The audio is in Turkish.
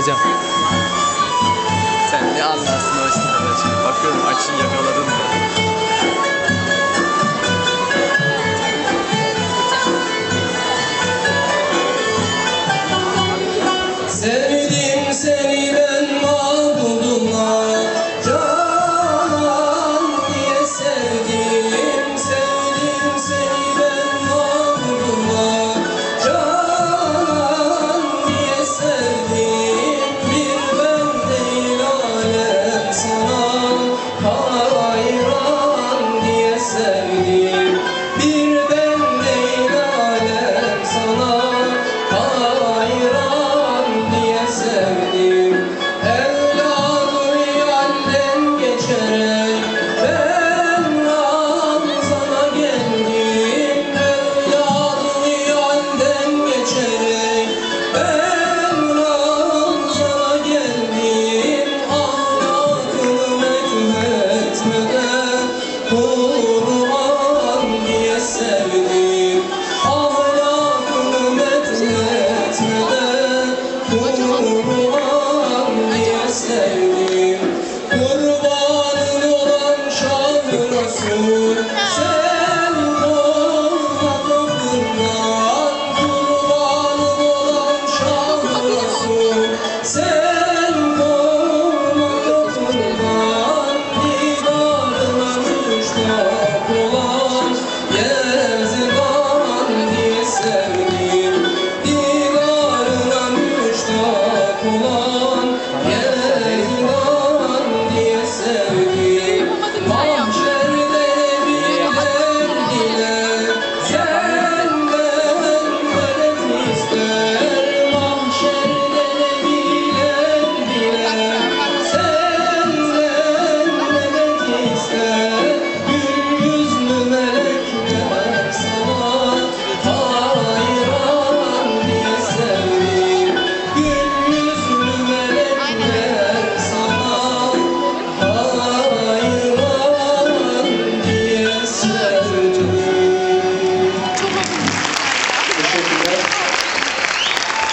bakacağım. Sen ne anlarsın o istihbaratçı. Bakıyorum açın yakaladın da.